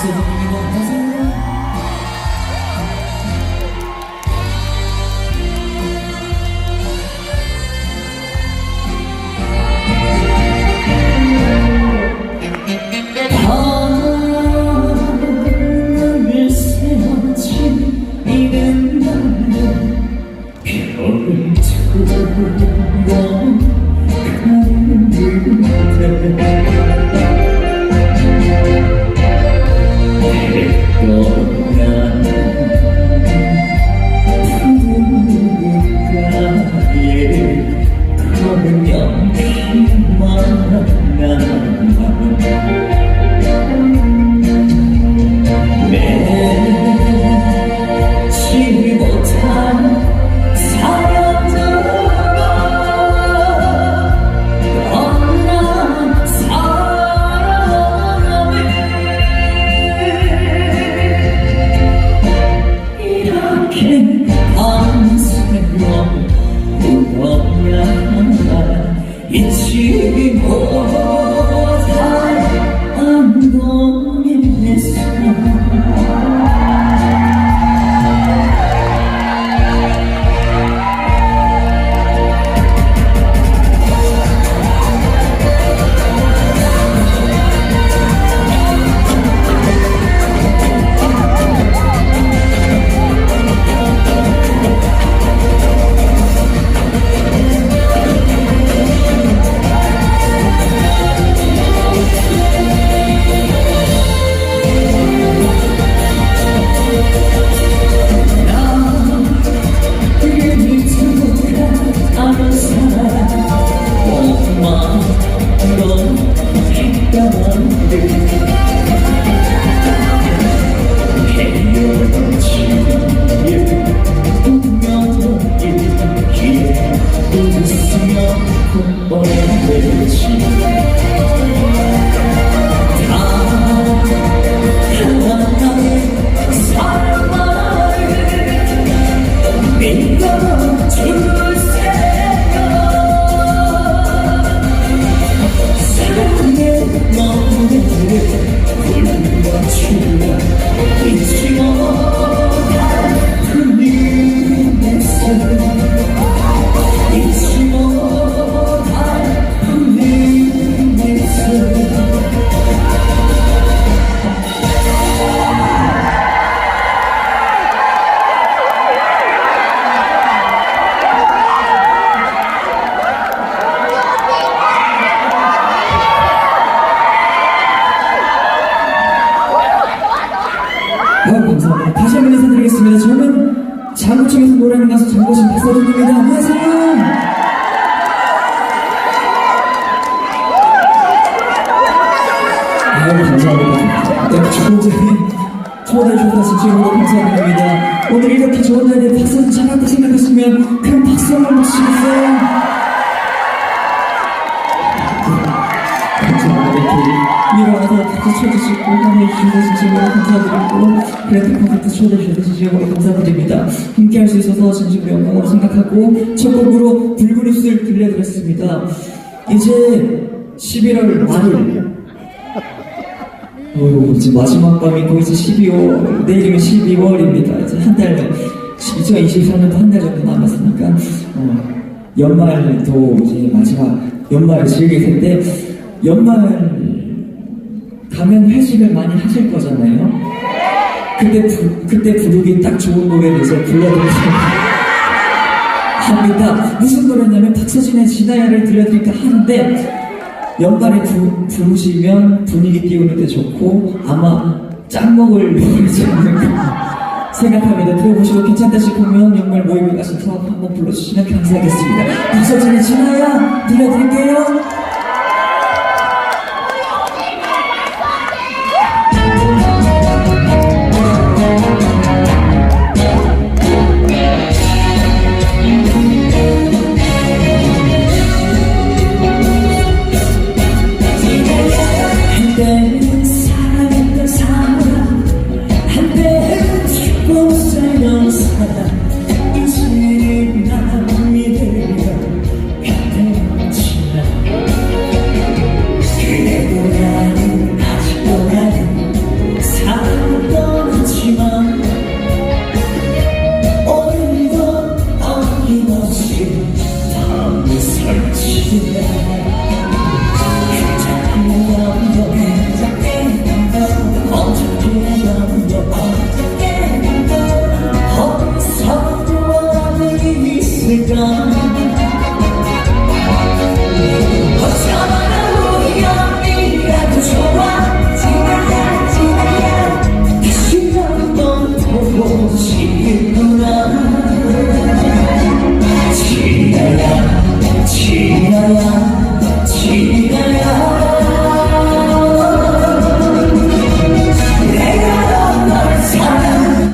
박세준입니다. 안녕하세요. 너는 가는 듯해 아, 감사합니다. 다시 한번 인사드리겠습니다. 저는 장구청에서 노래하는 가수 장고신 박서준입니다. 안녕하세요. 아유, 감사합니다. 네, 좋은 자리 초대해 주셔서 진심으로 감사드립니다. 오늘 이렇게 좋은 자리에 박서준 잘한다 생각하시면 큰 박수 한번 주시겠어요? 쳐주시고 환호해주셔서 진심으로 감사드리고 그래도 콘서트 초대해주셔서 진심으로 감사드립니다. 함께할 수 있어서 진심으로 영광으로 생각하고 첫 곡으로 입술 들려드렸습니다. 이제 11월 말일 어휴, 이제 마지막 밤이고 이제 12월 내일이면 12월입니다. 이제 한 달, 2024년도 한 달 정도 남았으니까 어, 연말도 이제 마지막 연말을 즐길 텐데 연말 가면 회식을 많이 하실 거잖아요. 그때 부, 그때 부르기 딱 좋은 이제 불러드리려고 합니다. 무슨 노래냐면 박서진의 지나야를 들려드릴까 하는데 연말에 부, 부르시면 분위기 띄우는 데 좋고 아마 짱 먹을 노래지 않을까 생각합니다. 들어보시고 괜찮다 싶으면 연말 모임에 가셔서 한번 불러주시면 감사하겠습니다. 박서진의 지나야 들려드릴게요.